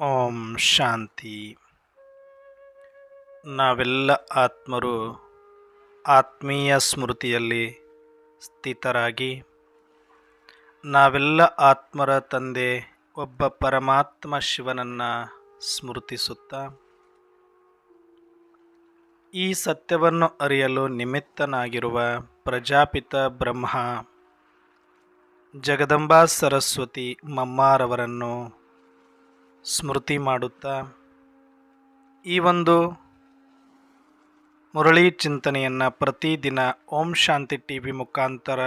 ಓಂ ಶಾಂತಿ. ನಾವೆಲ್ಲ ಆತ್ಮರು ಆತ್ಮೀಯ ಸ್ಮೃತಿಯಲ್ಲಿ ಸ್ಥಿತರಾಗಿ, ನಾವೆಲ್ಲ ಆತ್ಮರ ತಂದೆ ಒಬ್ಬ ಪರಮಾತ್ಮ ಶಿವನನ್ನು ಸ್ಮೃತಿಸುತ್ತಾ, ಈ ಸತ್ಯವನ್ನು ಅರಿಯಲು ನಿಮಿತ್ತನಾಗಿರುವ ಪ್ರಜಾಪಿತ ಬ್ರಹ್ಮ ಜಗದಂಬಾ ಸರಸ್ವತಿ ಮಮ್ಮಾರವರನ್ನು ಸ್ಮೃತಿ ಮಾಡುತ್ತಾ? ಈ ಒಂದು ಮುರಳಿ ಚಿಂತನೆಯನ್ನು ಪ್ರತಿದಿನ ಓಂ ಶಾಂತಿ ಟಿ ವಿ ಮುಖಾಂತರ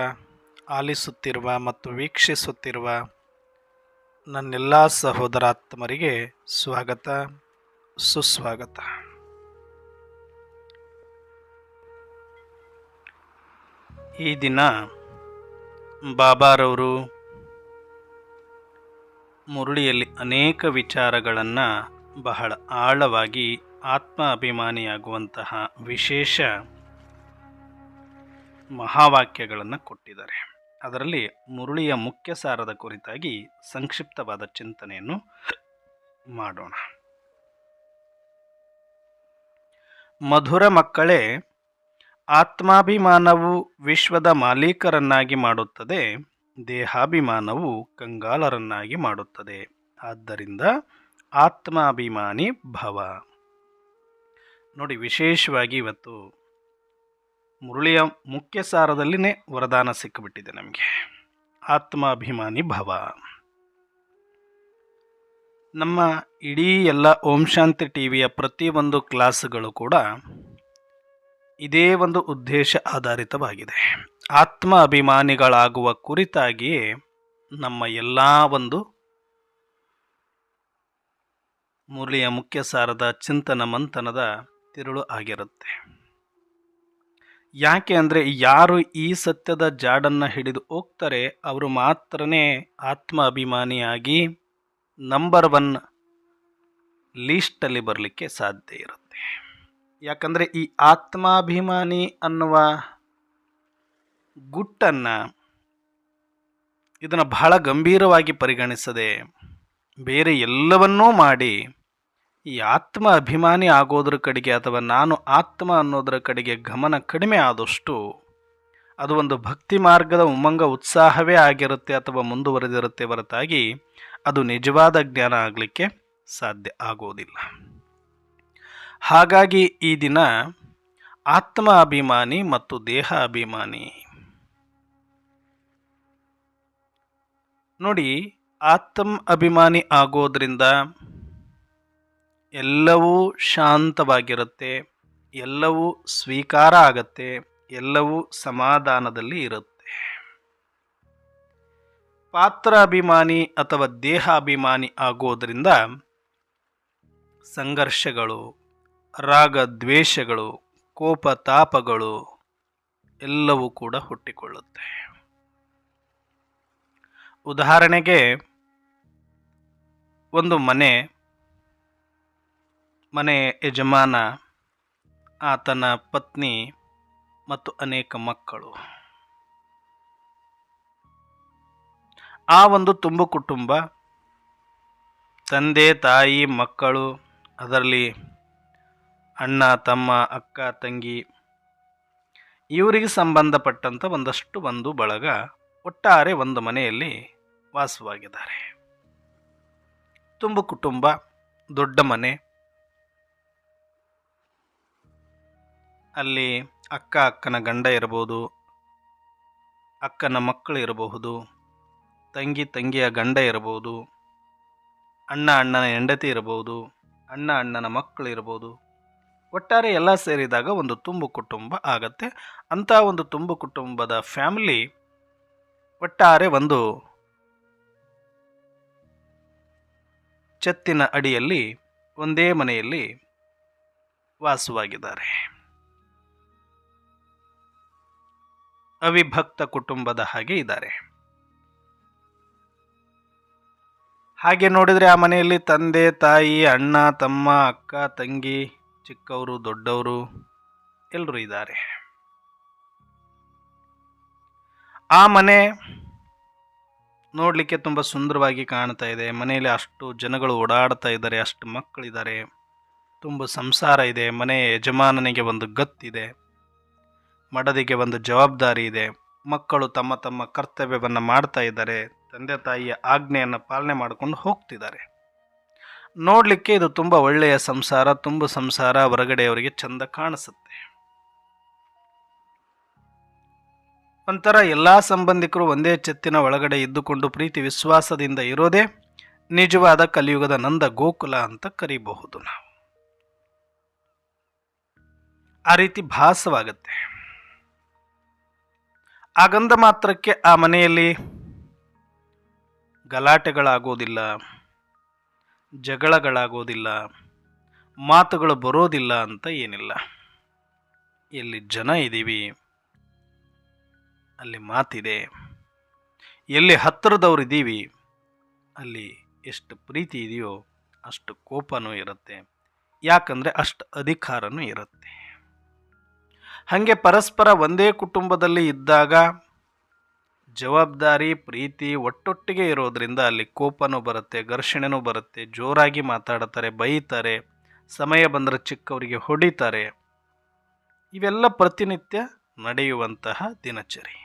ಆಲಿಸುತ್ತಿರುವ ಮತ್ತು ವೀಕ್ಷಿಸುತ್ತಿರುವ ನನ್ನೆಲ್ಲ ಸಹೋದರಾತ್ಮರಿಗೆ ಸ್ವಾಗತ, ಸುಸ್ವಾಗತ. ಈ ದಿನ ಬಾಬಾರವರು ಮುರಳಿಯಲ್ಲಿ ಅನೇಕ ವಿಚಾರಗಳನ್ನು ಬಹಳ ಆಳವಾಗಿ ಆತ್ಮ ಅಭಿಮಾನಿಯಾಗುವಂತಹ ವಿಶೇಷ ಮಹಾವಾಕ್ಯಗಳನ್ನು ಕೊಟ್ಟಿದ್ದಾರೆ. ಅದರಲ್ಲಿ ಮುರುಳಿಯ ಮುಖ್ಯ ಸಾರದ ಕುರಿತಾಗಿ ಸಂಕ್ಷಿಪ್ತವಾದ ಚಿಂತನೆಯನ್ನು ಮಾಡೋಣ. ಮಧುರ ಮಕ್ಕಳೇ, ಆತ್ಮಾಭಿಮಾನವು ವಿಶ್ವದ ಮಾಲೀಕರನ್ನಾಗಿ ಮಾಡುತ್ತದೆ. ದೇಹಾಭಿಮಾನವು ಕಂಗಾಲರನ್ನಾಗಿ ಮಾಡುತ್ತದೆ. ಆದ್ದರಿಂದ ಆತ್ಮಾಭಿಮಾನಿ ಭವ. ನೋಡಿ, ವಿಶೇಷವಾಗಿ ಇವತ್ತು ಮುರುಳಿಯ ಮುಖ್ಯ ಸಾರದಲ್ಲಿನೇ ವರದಾನ ಸಿಕ್ಕಿಬಿಟ್ಟಿದೆ ನಮಗೆ. ಆತ್ಮಾಭಿಮಾನಿ ಭವ. ನಮ್ಮ ಇಡೀ ಎಲ್ಲ ಓಂ ಶಾಂತಿ ಟಿ ವಿಯ ಪ್ರತಿಯೊಂದು ಕ್ಲಾಸ್ಗಳು ಕೂಡ ಇದೇ ಒಂದು ಉದ್ದೇಶ ಆಧಾರಿತವಾಗಿದೆ. ಆತ್ಮ ಅಭಿಮಾನಿಗಳಾಗುವ ಕುರಿತಾಗಿಯೇ ನಮ್ಮ ಎಲ್ಲ ಒಂದು ಮುರಳಿಯ ಮುಖ್ಯ ಸಾರದ ಚಿಂತನ ಮಂಥನದ ತಿರುಳು ಆಗಿರುತ್ತೆ. ಯಾಕೆ ಅಂದರೆ ಯಾರು ಈ ಸತ್ಯದ ಜಾಡನ್ನು ಹಿಡಿದು ಹೋಗ್ತಾರೆ, ಅವರು ಮಾತ್ರನೇ ಆತ್ಮ ಅಭಿಮಾನಿಯಾಗಿ ನಂಬರ್ ಒನ್ ಲೀಸ್ಟಲ್ಲಿ ಬರಲಿಕ್ಕೆ ಸಾಧ್ಯ ಇರುತ್ತೆ. ಯಾಕಂದರೆ ಈ ಆತ್ಮಾಭಿಮಾನಿ ಅನ್ನುವ ಗುಟ್ಟನ್ನು ಇದನ್ನು ಬಹಳ ಗಂಭೀರವಾಗಿ ಪರಿಗಣಿಸದೆ ಬೇರೆ ಎಲ್ಲವನ್ನೂ ಮಾಡಿ ಈ ಆತ್ಮ ಅಭಿಮಾನಿ ಆಗೋದ್ರ ಕಡೆಗೆ ಅಥವಾ ನಾನು ಆತ್ಮ ಅನ್ನೋದರ ಕಡೆಗೆ ಗಮನ ಕಡಿಮೆ ಆದಷ್ಟು ಅದು ಒಂದು ಭಕ್ತಿ ಮಾರ್ಗದ ಉಮಂಗ ಉತ್ಸಾಹವೇ ಆಗಿರುತ್ತೆ ಅಥವಾ ಮುಂದುವರೆದಿರುತ್ತೆ ಹೊರತಾಗಿ ಅದು ನಿಜವಾದ ಜ್ಞಾನ ಆಗಲಿಕ್ಕೆ ಸಾಧ್ಯ ಆಗೋದಿಲ್ಲ. ಹಾಗಾಗಿ ಈ ದಿನ ಆತ್ಮ ಅಭಿಮಾನಿ ಮತ್ತು ದೇಹ ಅಭಿಮಾನಿ ನೋಡಿ ಆತ್ಮ ಅಭಿಮಾನಿ ಆಗೋದ್ರಿಂದ ಎಲ್ಲವೂ ಶಾಂತವಾಗಿರುತ್ತೆ, ಎಲ್ಲವೂ ಸ್ವೀಕಾರ ಆಗತ್ತೆ, ಎಲ್ಲವೂ ಸಮಾಧಾನದಲ್ಲಿ ಇರುತ್ತೆ. ಪಾತ್ರ ಅಭಿಮಾನಿ ಅಥವಾ ದೇಹ ಅಭಿಮಾನಿ ಆಗೋದ್ರಿಂದ ಸಂಘರ್ಷಗಳು ರಾಗ ದ್ವೇಷಗಳು ಕೋಪ ತಾಪಗಳು ಎಲ್ಲವೂ ಕೂಡ ಹುಟ್ಟಿಕೊಳ್ಳುತ್ತೆ. ಉದಾಹರಣೆಗೆ ಒಂದು ಮನೆ ಮನೆ ಯಜಮಾನ, ಆತನ ಪತ್ನಿ ಮತ್ತು ಅನೇಕ ಮಕ್ಕಳು. ಆ ಒಂದು ತುಂಬು ಕುಟುಂಬ, ತಂದೆ, ತಾಯಿ, ಮಕ್ಕಳು, ಅದರಲ್ಲಿ ಅಣ್ಣ, ತಮ್ಮ, ಅಕ್ಕ, ತಂಗಿ, ಇವರಿಗೆ ಸಂಬಂಧಪಟ್ಟಂಥ ಒಂದಷ್ಟು ಒಂದು ಬಳಗ ಒಟ್ಟಾರೆ ಒಂದು ಮನೆಯಲ್ಲಿ ವಾಸವಾಗಿದ್ದಾರೆ. ತುಂಬು ಕುಟುಂಬ, ದೊಡ್ಡ ಮನೆ. ಅಲ್ಲಿ ಅಕ್ಕ, ಅಕ್ಕನ ಗಂಡ ಇರಬಹುದು, ಅಕ್ಕನ ಮಕ್ಕಳು ಇರಬಹುದು, ತಂಗಿ, ತಂಗಿಯ ಗಂಡ ಇರಬಹುದು, ಅಣ್ಣ, ಅಣ್ಣನ ಹೆಂಡತಿ ಇರಬಹುದು, ಅಣ್ಣ, ಅಣ್ಣನ ಮಕ್ಕಳು ಇರಬಹುದು. ಒಟ್ಟಾರೆ ಎಲ್ಲ ಸೇರಿದಾಗ ಒಂದು ತುಂಬು ಕುಟುಂಬ ಆಗತ್ತೆ. ಅಂಥ ಒಂದು ತುಂಬು ಕುಟುಂಬದ ಫ್ಯಾಮಿಲಿ ಒಟ್ಟಾರೆ ಒಂದು ಚತ್ತಿನ ಅಡಿಯಲ್ಲಿ, ಒಂದೇ ಮನೆಯಲ್ಲಿ ವಾಸವಾಗಿದ್ದಾರೆ. ಅವಿಭಕ್ತ ಕುಟುಂಬದ ಹಾಗೆ ಇದ್ದಾರೆ. ಹಾಗೆ ನೋಡಿದರೆ ಆ ಮನೆಯಲ್ಲಿ ತಂದೆ, ತಾಯಿ, ಅಣ್ಣ, ತಮ್ಮ, ಅಕ್ಕ, ತಂಗಿ, ಚಿಕ್ಕವರು, ದೊಡ್ಡವರು ಎಲ್ಲರೂ ಇದ್ದಾರೆ. ಆ ಮನೆ ನೋಡಲಿಕ್ಕೆ ತುಂಬ ಸುಂದರವಾಗಿ ಕಾಣ್ತಾ ಇದೆ. ಮನೆಯಲ್ಲಿ ಅಷ್ಟು ಜನಗಳು ಓಡಾಡ್ತಾ ಇದ್ದಾರೆ, ಅಷ್ಟು ಮಕ್ಕಳಿದ್ದಾರೆ. ತುಂಬ ಸಂಸಾರ ಇದೆ. ಮನೆಯ ಯಜಮಾನನಿಗೆ ಒಂದು ಗತ್ತಿದೆ. ಮಡದಿಗೆ ಒಂದು ಜವಾಬ್ದಾರಿ ಇದೆ. ಮಕ್ಕಳು ತಮ್ಮ ತಮ್ಮ ಕರ್ತವ್ಯವನ್ನು ಮಾಡ್ತಾ ಇದ್ದಾರೆ. ತಂದೆ ತಾಯಿಯ ಆಜ್ಞೆಯನ್ನು ಪಾಲನೆ ಮಾಡಿಕೊಂಡು ಹೋಗ್ತಿದ್ದಾರೆ. ನೋಡಲಿಕ್ಕೆ ಇದು ತುಂಬ ಒಳ್ಳೆಯ ಸಂಸಾರ, ತುಂಬ ಸಂಸಾರ ಹೊರಗಡೆಯವರಿಗೆ ಚೆಂದ ಕಾಣಿಸುತ್ತೆ. ಒಂಥರ ಎಲ್ಲ ಸಂಬಂಧಿಕರು ಒಂದೇ ಚೆತ್ತಿನ ಒಳಗಡೆ ಇದ್ದುಕೊಂಡು ಪ್ರೀತಿ ವಿಶ್ವಾಸದಿಂದ ಇರೋದೇ ನಿಜವಾದ ಕಲಿಯುಗದ ನಂದ ಗೋಕುಲ ಅಂತ ಕರೀಬಹುದು ನಾವು. ಆ ರೀತಿ ಭಾಸವಾಗುತ್ತೆ. ಆಗಂದ ಮಾತ್ರಕ್ಕೆ ಆ ಮನೆಯಲ್ಲಿ ಗಲಾಟೆಗಳಾಗೋದಿಲ್ಲ, ಜಗಳಗಳಾಗೋದಿಲ್ಲ, ಮಾತುಗಳು ಬರೋದಿಲ್ಲ ಅಂತ ಏನಿಲ್ಲ. ಎಲ್ಲಿ ಜನ ಇದ್ದೀವಿ ಅಲ್ಲಿ ಮಾತಿದೆ, ಎಲ್ಲಿ ಹತ್ತಿರದವ್ರು ಇದ್ದೀವಿ ಅಲ್ಲಿ ಎಷ್ಟು ಪ್ರೀತಿ ಇದೆಯೋ ಅಷ್ಟು ಕೋಪನೂ ಇರುತ್ತೆ, ಯಾಕಂದರೆ ಅಷ್ಟು ಅಧಿಕಾರನೂ ಇರುತ್ತೆ. ಹಾಗೆ ಪರಸ್ಪರ ಒಂದೇ ಕುಟುಂಬದಲ್ಲಿ ಇದ್ದಾಗ ಜವಾಬ್ದಾರಿ, ಪ್ರೀತಿ ಒಟ್ಟೊಟ್ಟಿಗೆ ಇರೋದ್ರಿಂದ ಅಲ್ಲಿ ಕೋಪನೂ ಬರುತ್ತೆ, ಘರ್ಷಣೆನೂ ಬರುತ್ತೆ, ಜೋರಾಗಿ ಮಾತಾಡ್ತಾರೆ, ಬೈತಾರೆ, ಸಮಯ ಬಂದರೆ ಚಿಕ್ಕವರಿಗೆ ಹೊಡಿತಾರೆ. ಇವೆಲ್ಲ ಪ್ರತಿನಿತ್ಯ ನಡೆಯುವಂತಹ ದಿನಚರಿ.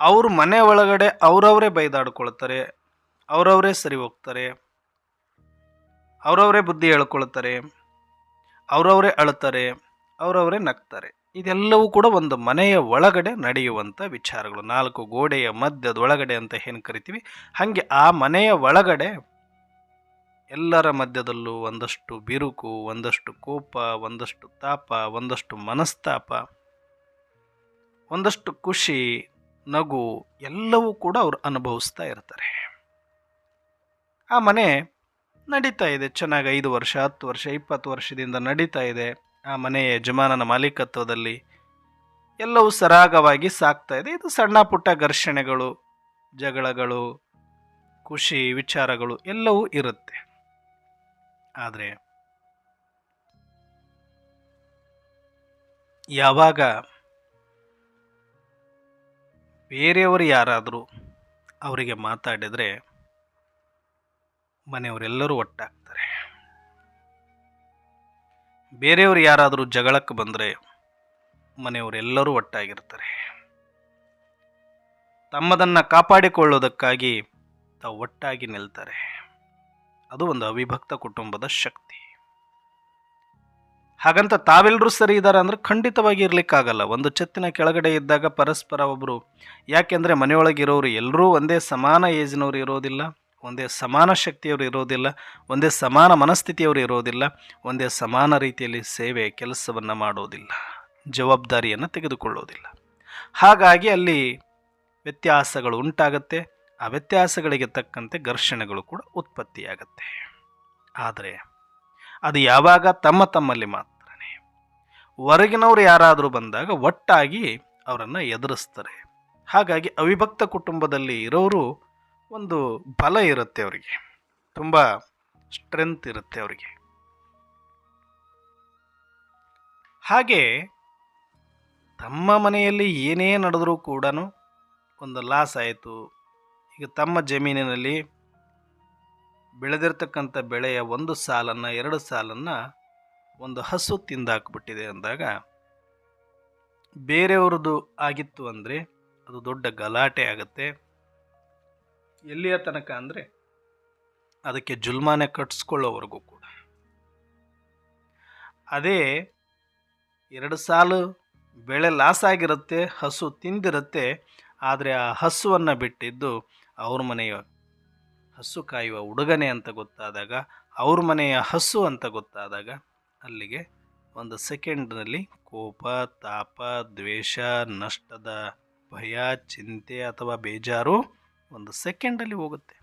ಅವ್ರ ಮನೆ ಒಳಗಡೆ ಅವರವರೇ ಬೈದಾಡ್ಕೊಳ್ತಾರೆ, ಅವರವರೇ ಸರಿ ಹೋಗ್ತಾರೆ, ಅವರವರೇ ಬುದ್ಧಿ ಹೇಳ್ಕೊಳ್ತಾರೆ, ಅವರವರೇ ಅಳ್ತಾರೆ, ಅವರವರೇ ನಗ್ತಾರೆ. ಇದೆಲ್ಲವೂ ಕೂಡ ಒಂದು ಮನೆಯ ಒಳಗಡೆ ನಡೆಯುವಂಥ ವಿಚಾರಗಳು. ನಾಲ್ಕು ಗೋಡೆಯ ಮಧ್ಯದೊಳಗಡೆ ಅಂತ ಏನು ಕರಿತೀವಿ? ಹಾಗೆ ಆ ಮನೆಯ ಒಳಗಡೆ ಎಲ್ಲರ ಮಧ್ಯದಲ್ಲೂ ಒಂದಷ್ಟು ಬಿರುಕು, ಒಂದಷ್ಟು ಕೋಪ, ಒಂದಷ್ಟು ತಾಪ, ಒಂದಷ್ಟು ಮನಸ್ತಾಪ, ಒಂದಷ್ಟು ಖುಷಿ ನಗು ಎಲ್ಲವೂ ಕೂಡ ಅವರು ಅನುಭವಿಸ್ತಾ ಇರ್ತಾರೆ. ಆ ಮನೆ ನಡೀತಾ ಇದೆ. ಚೆನ್ನಾಗಿ ಐದು ವರ್ಷ, ಹತ್ತು ವರ್ಷ, ಇಪ್ಪತ್ತು ವರ್ಷದಿಂದ ನಡೀತಾ ಇದೆ. ಆ ಮನೆಯ ಯಜಮಾನನ ಮಾಲೀಕತ್ವದಲ್ಲಿ ಎಲ್ಲವೂ ಸರಾಗವಾಗಿ ಸಾಕ್ತಾ ಇದೆ. ಇದು ಸಣ್ಣ ಪುಟ್ಟ ಘರ್ಷಣೆಗಳು, ಜಗಳಗಳು, ಖುಷಿ, ವಿಚಾರಗಳು ಎಲ್ಲವೂ ಇರುತ್ತೆ. ಆದರೆ ಯಾವಾಗ ಬೇರೆಯವರು ಯಾರಾದರೂ ಅವರಿಗೆ ಮಾತಾಡಿದರೆ ಮನೆಯವರೆಲ್ಲರೂ ಒಟ್ಟಾಗ್ತಾರೆ. ಬೇರೆಯವರು ಯಾರಾದರೂ ಜಗಳಕ್ಕೆ ಬಂದರೆ ಮನೆಯವರೆಲ್ಲರೂ ಒಟ್ಟಾಗಿರ್ತಾರೆ. ತಮ್ಮದನ್ನು ಕಾಪಾಡಿಕೊಳ್ಳೋದಕ್ಕಾಗಿ ತಾವು ಒಟ್ಟಾಗಿ ನಿಲ್ತಾರೆ. ಅದು ಒಂದು ಅವಿಭಕ್ತ ಕುಟುಂಬದ ಶಕ್ತಿ. ಹಾಗಂತ ತಾವೆಲ್ಲರೂ ಸರಿ ಇದ್ದಾರೆ ಅಂದರೆ ಖಂಡಿತವಾಗಿ ಇರಲಿಕ್ಕಾಗಲ್ಲ. ಒಂದು ಛತ್ತಿನ ಕೆಳಗಡೆ ಇದ್ದಾಗ ಪರಸ್ಪರ ಒಬ್ಬರು ಯಾಕೆಂದರೆ ಮನೆಯೊಳಗಿರೋರು ಎಲ್ಲರೂ ಒಂದೇ ಸಮಾನ ಏಜ್ನವರು ಇರೋದಿಲ್ಲ, ಒಂದೇ ಸಮಾನ ಶಕ್ತಿಯವರು ಇರೋದಿಲ್ಲ, ಒಂದೇ ಸಮಾನ ಮನಸ್ಥಿತಿಯವರು ಇರೋದಿಲ್ಲ, ಒಂದೇ ಸಮಾನ ರೀತಿಯಲ್ಲಿ ಸೇವೆ ಕೆಲಸವನ್ನು ಮಾಡೋದಿಲ್ಲ, ಜವಾಬ್ದಾರಿಯನ್ನು ತೆಗೆದುಕೊಳ್ಳೋದಿಲ್ಲ. ಹಾಗಾಗಿ ಅಲ್ಲಿ ವ್ಯತ್ಯಾಸಗಳು ಉಂಟಾಗತ್ತೆ, ಆ ವ್ಯತ್ಯಾಸಗಳಿಗೆ ತಕ್ಕಂತೆ ಘರ್ಷಣೆಗಳು ಕೂಡ ಉತ್ಪತ್ತಿಯಾಗತ್ತೆ. ಆದರೆ ಅದು ಯಾವಾಗ ತಮ್ಮ ತಮ್ಮಲ್ಲಿ ಮಾತ್ರನೇ ಹೊರಗಿನವರು ಯಾರಾದರೂ ಬಂದಾಗ ಒಟ್ಟಾಗಿ ಅವರನ್ನು ಎದುರಿಸ್ತಾರೆ. ಹಾಗಾಗಿ ಅವಿಭಕ್ತ ಕುಟುಂಬದಲ್ಲಿ ಇರೋರು ಒಂದು ಬಲ ಇರುತ್ತೆ ಅವರಿಗೆ. ತುಂಬ ಸ್ಟ್ರೆಂತ್ ಇರುತ್ತೆ ಅವರಿಗೆ. ಹಾಗೆ ತಮ್ಮ ಮನೆಯಲ್ಲಿ ಏನೇ ನಡೆದರೂ ಕೂಡ ಒಂದು ಲಾಸ್ ಆಯಿತು. ಈಗ ತಮ್ಮ ಜಮೀನಿನಲ್ಲಿ ಬೆಳೆದಿರ್ತಕ್ಕಂಥ ಬೆಳೆಯ ಒಂದು ಸಾಲನ್ನು, ಎರಡು ಸಾಲನ್ನು ಒಂದು ಹಸು ತಿಂದಾಕ್ಬಿಟ್ಟಿದೆ ಅಂದಾಗ ಬೇರೆಯವ್ರದ್ದು ಆಗಿತ್ತು ಅಂದರೆ ಅದು ದೊಡ್ಡ ಗಲಾಟೆ ಆಗುತ್ತೆ. ಎಲ್ಲಿಯ ತನಕ ಅಂದರೆ ಅದಕ್ಕೆ ಜುಲ್ಮಾನೆ ಕಟ್ಸ್ಕೊಳ್ಳೋವರೆಗೂ ಕೂಡ. ಅದೇ ಎರಡು ಸಾಲು ಬೆಳೆ ಲಾಸ್ ಆಗಿರುತ್ತೆ, ಹಸು ತಿಂದಿರುತ್ತೆ, ಆದರೆ ಆ ಹಸುವನ್ನು ಬಿಟ್ಟಿದ್ದು ಅವ್ರ ಮನೆಯ ಹಸು ಕಾಯುವ ಹುಡುಗನೆ ಅಂತ ಗೊತ್ತಾದಾಗ, ಅವ್ರ ಮನೆಯ ಹಸು ಅಂತ ಗೊತ್ತಾದಾಗ ಅಲ್ಲಿಗೆ ಒಂದು ಸೆಕೆಂಡ್ನಲ್ಲಿ ಕೋಪ, ತಾಪ, ದ್ವೇಷ, ನಷ್ಟದ ಭಯ, ಚಿಂತೆ ಅಥವಾ ಬೇಜಾರು ಒಂದು ಸೆಕೆಂಡಲ್ಲಿ ಹೋಗುತ್ತೆ.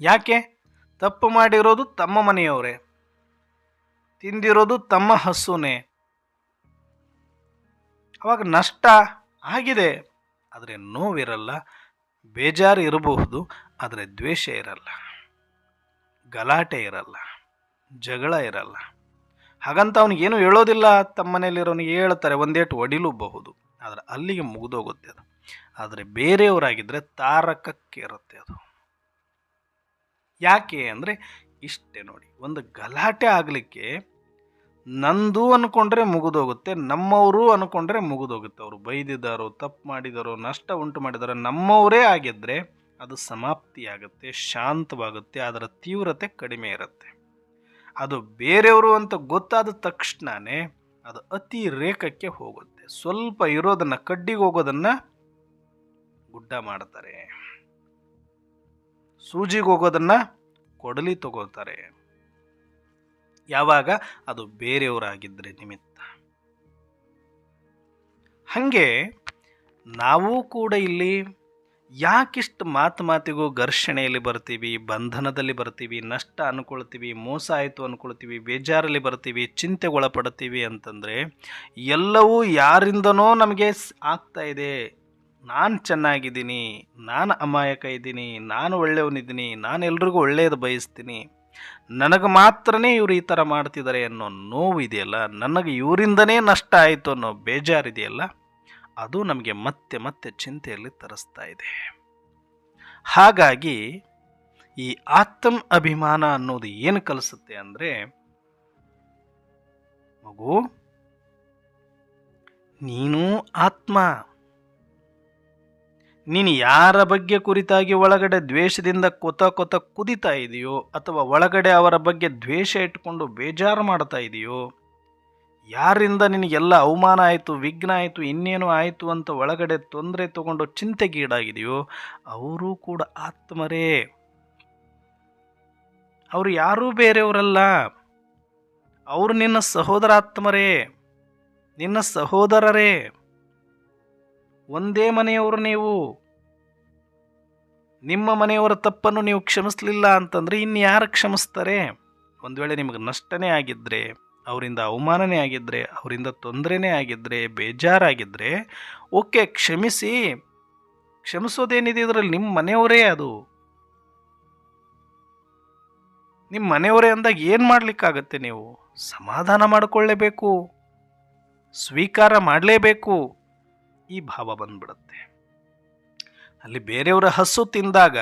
ಯಾಕೆ? ತಪ್ಪು ಮಾಡಿರೋದು ತಮ್ಮ ಮನೆಯವರೇ. ತಿಂದಿರೋದು ತಮ್ಮ ಹಸುನೇ. ಅವಾಗ ನಷ್ಟ ಆಗಿದೆ. ಆದರೆ ನೋವಿರಲ್ಲ, ಬೇಜಾರು ಇರಬಹುದು, ಆದರೆ ದ್ವೇಷ ಇರಲ್ಲ. ಗಲಾಟೆ ಇರಲ್ಲ. ಜಗಳ ಇರಲ್ಲ. ಹಾಗಂತ ಅವನಿಗೇನು ಹೇಳೋದಿಲ್ಲ. ತಮ್ಮ ಮನೆಯಲ್ಲಿರೋನಿಗೆ ಹೇಳ್ತಾರೆ ಒಂದೇಟು ಒಡಿಲೂಬಹುದು ಆದರೆ ಅಲ್ಲಿಗೆ ಮುಗಿದೋಗುತ್ತೆ ಅದು. ಆದರೆ ಬೇರೆಯವರಾಗಿದ್ದರೆ ತಾರಕಕ್ಕೇರುತ್ತೆ ಅದು. ಯಾಕೆ ಅಂದರೆ, ಇಷ್ಟೇ ನೋಡಿ, ಒಂದು ಗಲಾಟೆ ಆಗಲಿಕ್ಕೆ ನಂದು ಅಂದ್ಕೊಂಡ್ರೆ ಮುಗಿದೋಗುತ್ತೆ, ನಮ್ಮವರು ಅಂದ್ಕೊಂಡ್ರೆ ಮುಗಿದೋಗುತ್ತೆ. ಅವರು ಬೈದಿದ್ದಾರೋ, ತಪ್ಪು ಮಾಡಿದಾರೋ ನಷ್ಟ ಉಂಟು ಮಾಡಿದಾರೋ ನಮ್ಮವರೇ ಆಗಿದ್ದರೆ ಅದು ಸಮಾಪ್ತಿಯಾಗುತ್ತೆ, ಶಾಂತವಾಗುತ್ತೆ, ಅದರ ತೀವ್ರತೆ ಕಡಿಮೆ ಇರುತ್ತೆ. ಅದು ಬೇರೆಯವರು ಅಂತ ಗೊತ್ತಾದ ತಕ್ಷಣವೇ ಅದು ಅತಿ ರೇಖಕ್ಕೆ ಹೋಗುತ್ತೆ. ಸ್ವಲ್ಪ ಇರೋದನ್ನು ಕಡ್ಡಿಗೆ ಹೋಗೋದನ್ನು ಗುಡ್ಡ ಮಾಡ್ತಾರೆ. ಸೂಜಿಗೆ ಹೋಗೋದನ್ನು ಕೊಡಲಿ ತಗೋತಾರೆ ಯಾವಾಗ? ಅದು ಬೇರೆಯವರಾಗಿದ್ದರೆ ನಿಮಿತ್ತ. ಹಾಗೆ ನಾವು ಕೂಡ ಇಲ್ಲಿ ಯಾಕಿಷ್ಟು ಮಾತು ಮಾತಿಗೂ ಘರ್ಷಣೆಯಲ್ಲಿ ಬರ್ತೀವಿ, ಬಂಧನದಲ್ಲಿ ಬರ್ತೀವಿ, ನಷ್ಟ ಅನ್ಕೊಳ್ತೀವಿ, ಮೋಸ ಆಯಿತು ಅನ್ಕೊಳ್ತೀವಿ, ಬೇಜಾರಲ್ಲಿ ಬರ್ತೀವಿ, ಚಿಂತೆಗೊಳಪಡ್ತೀವಿ ಅಂತಂದರೆ ಎಲ್ಲವೂ ಯಾರಿಂದನೋ ನಮಗೆ ಆಗ್ತಾ ಇದೆ. ನಾನು ಚೆನ್ನಾಗಿದ್ದೀನಿ, ನಾನು ಅಮಾಯಕ ಇದ್ದೀನಿ, ನಾನು ಒಳ್ಳೆಯವನಿದ್ದೀನಿ, ನಾನು ಎಲ್ರಿಗೂ ಒಳ್ಳೆಯದು ಬಯಸ್ತೀನಿ. ನನಗೆ ಮಾತ್ರನೇ ಇವರು ಈ ಥರ ಮಾಡ್ತಿದ್ದಾರೆ ಅನ್ನೋ ನೋವು ಇದೆಯಲ್ಲ ನನಗೆ ಇವರಿಂದನೇ ನಷ್ಟ ಆಯಿತು ಅನ್ನೋ ಬೇಜಾರಿದೆಯಲ್ಲ? ಅದು ನಮಗೆ ಮತ್ತೆ ಮತ್ತೆ ಚಿಂತೆಯಲ್ಲಿ ತರಿಸ್ತಾ ಇದೆ. ಹಾಗಾಗಿ ಈ ಆತ್ಮ ಅಭಿಮಾನ ಅನ್ನೋದು ಏನು ಕಲಿಸುತ್ತೆ ಅಂದರೆ, ಮಗು, ನೀನು ಆತ್ಮ. ನೀನು ಯಾರ ಬಗ್ಗೆ ಕುರಿತಾಗಿ ಒಳಗಡೆ ದ್ವೇಷದಿಂದ ಕೊತ ಕೊತ ಕುದಿತಾ ಇದೆಯೋ ಅಥವಾ ಒಳಗಡೆ ಅವರ ಬಗ್ಗೆ ದ್ವೇಷ ಇಟ್ಕೊಂಡು ಬೇಜಾರು ಮಾಡ್ತಾ ಇದೆಯೋ ಯಾರಿಂದ ನಿನಗೆಲ್ಲ ಅವಮಾನ ಆಯಿತು, ವಿಘ್ನ ಆಯಿತು, ಇನ್ನೇನು ಆಯಿತು ಅಂತ ಒಳಗಡೆ ತೊಂದರೆ ತಗೊಂಡು ಚಿಂತೆಗೀಡಾಗಿದೆಯೋ ಅವರೂ ಕೂಡ ಆತ್ಮರೇ. ಅವರು ಯಾರೂ ಬೇರೆಯವರಲ್ಲ. ಅವರು ನಿನ್ನ ಸಹೋದರಾತ್ಮರೇ ನಿನ್ನ ಸಹೋದರರೇ. ಒಂದೇ ಮನೆಯವರು ನೀವು. ನಿಮ್ಮ ಮನೆಯವರ ತಪ್ಪನ್ನು ನೀವು ಕ್ಷಮಿಸಲಿಲ್ಲ ಅಂತಂದರೆ ಇನ್ಯಾರು ಕ್ಷಮಿಸ್ತಾರೆ? ಒಂದು ವೇಳೆ ನಿಮಗೆ ನಷ್ಟನೇ ಆಗಿದ್ದರೆ ಅವರಿಂದ ಅವಮಾನನೇ ಆಗಿದ್ದರೆ ಅವರಿಂದ ತೊಂದರೆನೇ ಆಗಿದ್ದರೆ ಬೇಜಾರಾಗಿದ್ದರೆ ಓಕೆ, ಕ್ಷಮಿಸಿ. ಕ್ಷಮಿಸೋದೇನಿದೆ ಇದರಲ್ಲಿ? ನಿಮ್ಮ ಮನೆಯವರೇ ಅದು. ನಿಮ್ಮ ಮನೆಯವರೇ ಅಂದಾಗ ಏನು ಮಾಡಲಿಕ್ಕಾಗತ್ತೆ ನೀವು? ಸಮಾಧಾನ ಮಾಡಿಕೊಳ್ಳೇಬೇಕು. ಸ್ವೀಕಾರ ಮಾಡಲೇಬೇಕು. ಈ ಭಾವ ಬಂದ್ಬಿಡುತ್ತೆ. ಅಲ್ಲಿ ಬೇರೆಯವರ ಹಸು ತಿಂದಾಗ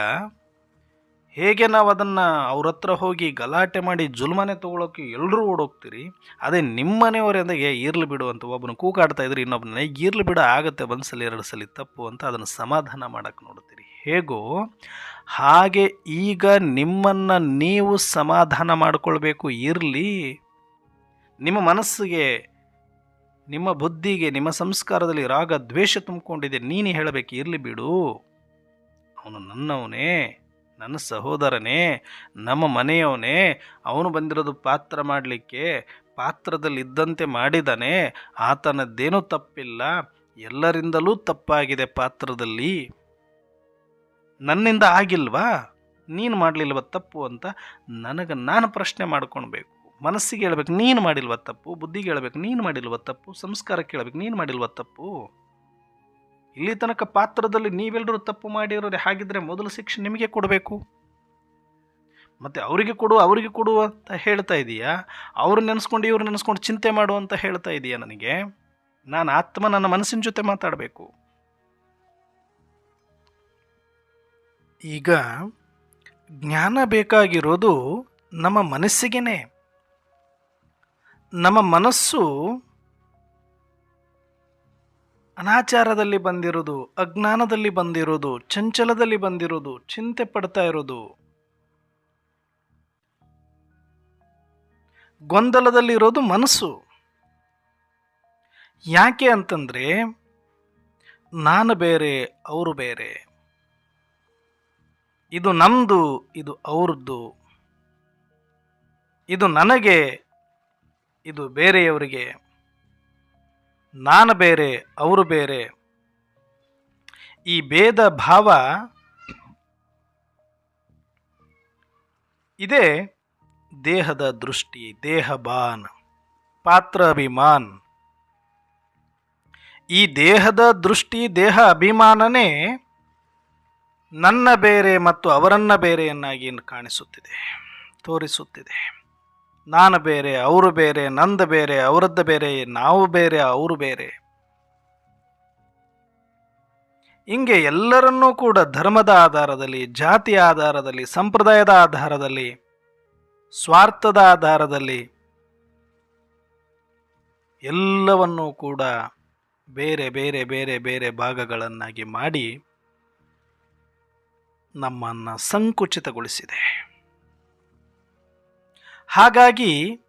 ಹೇಗೆ ನಾವು ಅದನ್ನು ಅವ್ರ ಹತ್ರ ಹೋಗಿ ಗಲಾಟೆ ಮಾಡಿ ಜುಲ್ಮನೆ ತೊಗೊಳೋಕೆ ಎಲ್ಲರೂ ಓಡೋಗ್ತೀರಿ? ಅದೇ ನಿಮ್ಮ ಏ ಅಂದಾಗ ಇರ್ಲಿ ಬಿಡು ಅಂತ ಒಬ್ಬನು ಕೂಗಾಡ್ತಾ ಇದ್ರೆ ಇನ್ನೊಬ್ಬನ ಇರ್ಲಿ ಬಿಡು, ಆಗುತ್ತೆ ಒಂದು ಸಲ ಎರಡು ಸಲ ತಪ್ಪು ಅಂತ ಅದನ್ನು ಸಮಾಧಾನ ಮಾಡೋಕ್ಕೆ ನೋಡ್ತೀರಿ. ಹೇಗೋ, ಹಾಗೆ ಈಗ ನಿಮ್ಮನ್ನು ನೀವು ಸಮಾಧಾನ ಮಾಡಿಕೊಳ್ಬೇಕು, ಇರಲಿ. ನಿಮ್ಮ ಮನಸ್ಸಿಗೆ, ನಿಮ್ಮ ಬುದ್ಧಿಗೆ, ನಿಮ್ಮ ಸಂಸ್ಕಾರದಲ್ಲಿ ರಾಗ ದ್ವೇಷ ತುಂಬಿಕೊಂಡಿದೆ, ನೀನು ಹೇಳಬೇಕು, ಇರಲಿ ಬಿಡು ಅವನು ನನ್ನವನೇ. ನನ್ನ ಸಹೋದರನೇ, ನಮ್ಮ ಮನೆಯವನೇ, ಅವನು ಬಂದಿರೋದು ಪಾತ್ರ ಮಾಡಲಿಕ್ಕೆ ಪಾತ್ರದಲ್ಲಿ ಇದ್ದಂತೆ ಮಾಡಿದಾನೆ, ಆತನದ್ದೇನೂ ತಪ್ಪಿಲ್ಲ, ಎಲ್ಲರಿಂದಲೂ ತಪ್ಪಾಗಿದೆ ಪಾತ್ರದಲ್ಲಿ. ನನ್ನಿಂದ ಆಗಿಲ್ವಾ? ನೀನು ಮಾಡಲಿಲ್ವ ತಪ್ಪು ಅಂತ ನನಗೆ ನಾನು ಪ್ರಶ್ನೆ ಮಾಡ್ಕೊಳ್ಬೇಕು ಮನಸ್ಸಿಗೆ ಹೇಳ್ಬೇಕು, ನೀನು ಮಾಡಿಲ್ವ ತಪ್ಪು, ಬುದ್ಧಿಗೆ ಹೇಳ್ಬೇಕು, ನೀನು ಮಾಡಿಲ್ವ ತಪ್ಪು ಸಂಸ್ಕಾರಕ್ಕೆ ಹೇಳ್ಬೇಕು ನೀನು ಮಾಡಿಲ್ವ ತಪ್ಪು. ಇಲ್ಲಿ ತನಕ ಪಾತ್ರದಲ್ಲಿ ನೀವೆಲ್ಲರೂ ತಪ್ಪು ಮಾಡಿರೋರೆ ಹಾಗಿದ್ರೆ ಮೊದಲು ಶಿಕ್ಷೆ ನಿಮಗೆ ಕೊಡಬೇಕು. ಮತ್ತೆ ಅವರಿಗೆ ಕೊಡು ಅವರಿಗೆ ಕೊಡು ಅಂತ ಹೇಳ್ತಾ ಇದೀಯಾ? ಅವ್ರು ನೆನೆಸ್ಕೊಂಡು ಇವ್ರು ನೆನೆಸ್ಕೊಂಡು ಚಿಂತೆ ಮಾಡು ಅಂತ ಹೇಳ್ತಾ ಇದೀಯಾ ನನಗೆ? ನಾನು ಆತ್ಮ ನನ್ನ ಮನಸ್ಸಿನ ಜೊತೆ ಮಾತಾಡಬೇಕು. ಈಗ ಜ್ಞಾನ ಬೇಕಾಗಿರೋದು ನಮ್ಮ ಮನಸ್ಸಿಗೇನೆ. ನಮ್ಮ ಮನಸ್ಸು ಅನಾಚಾರದಲ್ಲಿ ಬಂದಿರೋದು ಅಜ್ಞಾನದಲ್ಲಿ ಬಂದಿರೋದು ಚಂಚಲದಲ್ಲಿ ಬಂದಿರೋದು ಚಿಂತೆ ಪಡ್ತಾ ಇರೋದು ಗೊಂದಲದಲ್ಲಿರೋದು ಮನಸ್ಸು. ಯಾಕೆ ಅಂತಂದರೆ, ನಾನು ಬೇರೆ, ಅವರು ಬೇರೆ. ಇದು ನಮ್ಮದು ಇದು ಅವ್ರದ್ದು. ಇದು ನನಗೆ, ಇದು ಬೇರೆಯವರಿಗೆ. ನಾನು ಬೇರೆ, ಅವರು ಬೇರೆ. ಈ ಭೇದ ಭಾವ ಇದೇ ದೇಹದ ದೃಷ್ಟಿ, ದೇಹಬಾನ್ ಪಾತ್ರ ಅಭಿಮಾನ್ ಈ ದೇಹದ ದೃಷ್ಟಿ, ದೇಹ ಅಭಿಮಾನನೇ ನನ್ನ ಬೇರೆ ಮತ್ತು ಅವರನ್ನ ಬೇರೆಯನ್ನಾಗಿ ಕಾಣಿಸುತ್ತಿದೆ, ತೋರಿಸುತ್ತಿದೆ. ನಾನು ಬೇರೆ, ಅವರು ಬೇರೆ, ನಂದು ಬೇರೆ, ಅವರದ್ದು ಬೇರೆ, ನಾವು ಬೇರೆ, ಅವರು ಬೇರೆ. ಹಿಂಗೆ ಎಲ್ಲರನ್ನೂ ಕೂಡ ಧರ್ಮದ ಆಧಾರದಲ್ಲಿ ಜಾತಿಯ ಆಧಾರದಲ್ಲಿ, ಸಂಪ್ರದಾಯದ ಆಧಾರದಲ್ಲಿ, ಸ್ವಾರ್ಥದ ಆಧಾರದಲ್ಲಿ ಎಲ್ಲವನ್ನೂ ಕೂಡ ಬೇರೆ ಬೇರೆ ಬೇರೆ ಬೇರೆ ಭಾಗಗಳನ್ನಾಗಿ ಮಾಡಿ ನಮ್ಮನ್ನು ಸಂಕುಚಿತಗೊಳಿಸಿದೆ. ಹಾಗಾಗಿ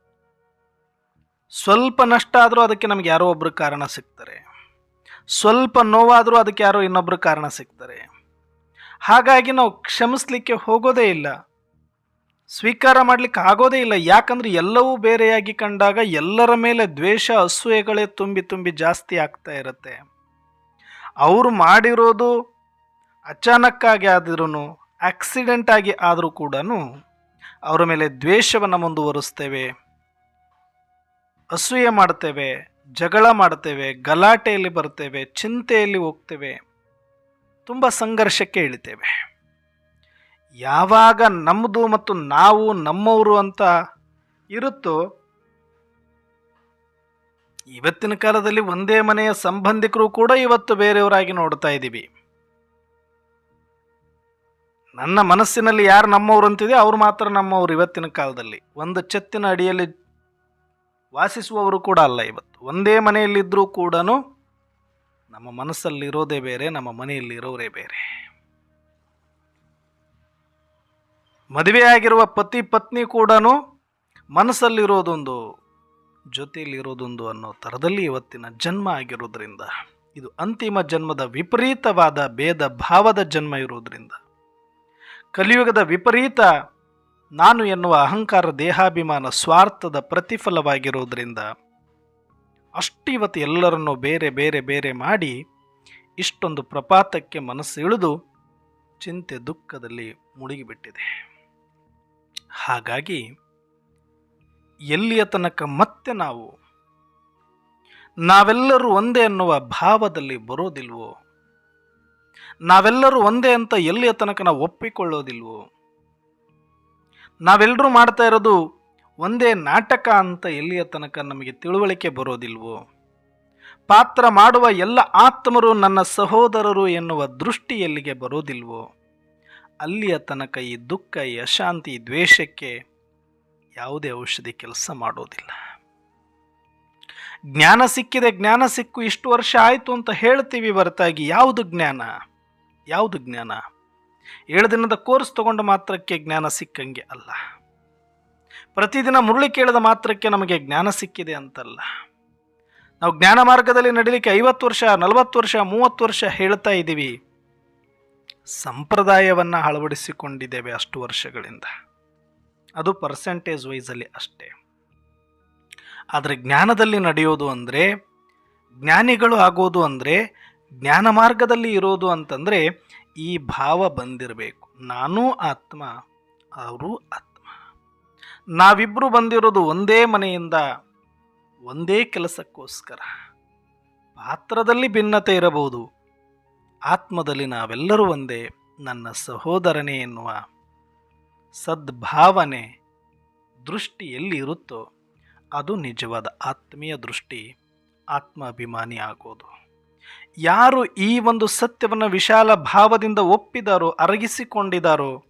ಸ್ವಲ್ಪ ನಷ್ಟ ಆದರೂ ಅದಕ್ಕೆ ನಮ್ಗೆ ಯಾರೋ ಒಬ್ಬರು ಕಾರಣ ಸಿಗ್ತಾರೆ. ಸ್ವಲ್ಪ ನೋವಾದರೂ ಅದಕ್ಕೆ ಯಾರೋ ಇನ್ನೊಬ್ಬರು ಕಾರಣ ಸಿಗ್ತಾರೆ. ಹಾಗಾಗಿ ನಾವು ಕ್ಷಮಿಸ್ಲಿಕ್ಕೆ ಹೋಗೋದೇ ಇಲ್ಲ. ಸ್ವೀಕಾರ ಮಾಡಲಿಕ್ಕೆ ಆಗೋದೇ ಇಲ್ಲ. ಯಾಕಂದರೆ ಎಲ್ಲವೂ ಬೇರೆಯಾಗಿ ಕಂಡಾಗ ಎಲ್ಲರ ಮೇಲೆ ದ್ವೇಷ, ಅಸೂಯೆಗಳೇ ತುಂಬಿ ತುಂಬಿ ಜಾಸ್ತಿ ಆಗ್ತಾ ಇರುತ್ತೆ. ಅವರು ಮಾಡಿರೋದು ಅಚಾನಕ್ಕಾಗಿ ಆದ್ರೂ ಆಕ್ಸಿಡೆಂಟ್ ಆಗಿ ಆದರೂ ಕೂಡ ಅವರ ಮೇಲೆ ದ್ವೇಷವನ್ನು ಮುಂದುವರಿಸ್ತೇವೆ. ಅಸೂಯೆ ಮಾಡ್ತೇವೆ, ಜಗಳ ಮಾಡ್ತೇವೆ, ಗಲಾಟೆಯಲ್ಲಿ ಬರ್ತೇವೆ, ಚಿಂತೆಯಲ್ಲಿ ಹೋಗ್ತೇವೆ. ತುಂಬ ಸಂಘರ್ಷಕ್ಕೆ ಇಳಿತೇವೆ. ಯಾವಾಗ ನಮ್ಮದು ಮತ್ತು ನಾವು ನಮ್ಮವರು ಅಂತ ಇರುತ್ತೋ, ಇವತ್ತಿನ ಕಾಲದಲ್ಲಿ ಒಂದೇ ಮನೆಯ ಸಂಬಂಧಿಕರು ಕೂಡ ಇವತ್ತು ಬೇರೆಯವರಾಗಿ ನೋಡ್ತಾ ಇದ್ದೀವಿ. ನನ್ನ ಮನಸ್ಸಿನಲ್ಲಿ ಯಾರು ನಮ್ಮವ್ರು ಅಂತಿದೆ ಅವ್ರು ಮಾತ್ರ ನಮ್ಮವರು ಇವತ್ತಿನ ಕಾಲದಲ್ಲಿ. ಒಂದು ಛತ್ತಿನ ಅಡಿಯಲ್ಲಿ ವಾಸಿಸುವವರು ಕೂಡ ಅಲ್ಲ ಇವತ್ತು. ಒಂದೇ ಮನೆಯಲ್ಲಿದ್ದರೂ ಕೂಡ ನಮ್ಮ ಮನಸ್ಸಲ್ಲಿರೋದೇ ಬೇರೆ, ನಮ್ಮ ಮನೆಯಲ್ಲಿರೋರೇ ಬೇರೆ. ಮದುವೆಯಾಗಿರುವ ಪತಿ ಪತ್ನಿ ಕೂಡ ಮನಸ್ಸಲ್ಲಿರೋದೊಂದು, ಜೊತೆಯಲ್ಲಿರೋದೊಂದು ಅನ್ನೋ ಥರದಲ್ಲಿ ಇವತ್ತಿನ ಜನ್ಮ ಆಗಿರೋದ್ರಿಂದ, ಇದು ಅಂತಿಮ ಜನ್ಮದ ವಿಪರೀತವಾದ ಭೇದ ಭಾವದ ಜನ್ಮ ಇರೋದ್ರಿಂದ ಕಲಿಯುಗದ ವಿಪರೀತ ನಾನು ಎನ್ನುವ ಅಹಂಕಾರ ದೇಹಾಭಿಮಾನ ಸ್ವಾರ್ಥದ ಪ್ರತಿಫಲವಾಗಿರುವುದರಿಂದ ಅಷ್ಟು ಇವತ್ತು ಎಲ್ಲರನ್ನೂ ಬೇರೆ ಬೇರೆ ಬೇರೆ ಮಾಡಿ ಇಷ್ಟೊಂದು ಪ್ರಪಾತಕ್ಕೆ ಮನಸ್ಸು ಇಳಿದು ಚಿಂತೆ ದುಃಖದಲ್ಲಿ ಮುಳುಗಿಬಿಟ್ಟಿದೆ. ಹಾಗಾಗಿ ಎಲ್ಲಿಯ ತನಕ ಮತ್ತೆ ನಾವು ನಾವೆಲ್ಲರೂ ಒಂದೇ ಅನ್ನುವ ಭಾವದಲ್ಲಿ ಬರೋದಿಲ್ವೋ? ನಾವೆಲ್ಲರೂ ಒಂದೇ ಅಂತ ಎಲ್ಲಿಯ ತನಕ ನಾವು ಒಪ್ಪಿಕೊಳ್ಳೋದಿಲ್ವೋ? ನಾವೆಲ್ಲರೂ ಮಾಡ್ತಾ ಇರೋದು ಒಂದೇ ನಾಟಕ ಅಂತ ಎಲ್ಲಿಯ ತನಕ ನಮಗೆ ತಿಳುವಳಿಕೆ ಬರೋದಿಲ್ವೋ? ಪಾತ್ರ ಮಾಡುವ ಎಲ್ಲ ಆತ್ಮರು ನನ್ನ ಸಹೋದರರು ಎನ್ನುವ ದೃಷ್ಟಿ ಎಲ್ಲಿಗೆ ಬರೋದಿಲ್ವೋ? ಅಲ್ಲಿಯ ತನಕ ಈ ದುಃಖ, ಈ ಅಶಾಂತಿ ದ್ವೇಷಕ್ಕೆ ಯಾವುದೇ ಔಷಧಿ ಕೆಲಸ ಮಾಡೋದಿಲ್ಲ. ಜ್ಞಾನ ಸಿಕ್ಕಿದೆ, ಜ್ಞಾನ ಸಿಕ್ಕು, ಇಷ್ಟು ವರ್ಷ ಆಯಿತು ಅಂತ ಹೇಳ್ತೀವಿ ಹೊರತಾಗಿ. ಯಾವುದು ಜ್ಞಾನ? ಯಾವುದು ಜ್ಞಾನ? ಏಳು ದಿನದ ಕೋರ್ಸ್ ತಗೊಂಡ ಮಾತ್ರಕ್ಕೆ ಜ್ಞಾನ ಸಿಕ್ಕಂಗೆ ಅಲ್ಲ. ಪ್ರತಿದಿನ ಮುರುಳಿ ಕೇಳಿದ ಮಾತ್ರಕ್ಕೆ ನಮಗೆ ಜ್ಞಾನ ಸಿಕ್ಕಿದೆ ಅಂತಲ್ಲ. ನಾವು ಜ್ಞಾನ ಮಾರ್ಗದಲ್ಲಿ ನಡೀಲಿಕ್ಕೆ ಐವತ್ತು ವರ್ಷ, ನಲವತ್ತು ವರ್ಷ, ಮೂವತ್ತು ವರ್ಷ ಹೇಳ್ತಾ ಇದ್ದೀವಿ. ಸಂಪ್ರದಾಯವನ್ನು ಅಳವಡಿಸಿಕೊಂಡಿದ್ದೇವೆ ಅಷ್ಟು ವರ್ಷಗಳಿಂದ. ಅದು ಪರ್ಸೆಂಟೇಜ್ ವೈಸಲ್ಲಿ ಅಷ್ಟೇ. ಆದರೆ ಜ್ಞಾನದಲ್ಲಿ ನಡೆಯೋದು ಅಂದರೆ, ಜ್ಞಾನಿಗಳು ಆಗೋದು ಅಂದರೆ ಜ್ಞಾನ ಮಾರ್ಗದಲ್ಲಿ ಇರೋದು ಅಂತಂದರೆ ಈ ಭಾವ ಬಂದಿರಬೇಕು. ನಾನೂ ಆತ್ಮ, ಅವರು ಆತ್ಮ. ನಾವಿಬ್ಬರು ಬಂದಿರೋದು ಒಂದೇ ಮನೆಯಿಂದ ಒಂದೇ ಕೆಲಸಕ್ಕೋಸ್ಕರ. ಪಾತ್ರದಲ್ಲಿ ಭಿನ್ನತೆ ಇರಬಹುದು, ಆತ್ಮದಲ್ಲಿ ನಾವೆಲ್ಲರೂ ಒಂದೇ, ನನ್ನ ಸಹೋದರನೇ ಎನ್ನುವ ಸದ್ಭಾವನೆ ದೃಷ್ಟಿ ಎಲ್ಲಿ ಇರುತ್ತೋ, ಅದು ನಿಜವಾದ ಆತ್ಮೀಯ ದೃಷ್ಟಿ, ಆತ್ಮಾಭಿಮಾನಿ ಆಗೋದು. ಯಾರು ಈ ಒಂದು ಸತ್ಯವನ್ನು ವಿಶಾಲ ಭಾವದಿಂದ ಒಪ್ಪಿದಾರೋ ಅರಗಿಸಿಕೊಂಡಿದ್ದಾರೋ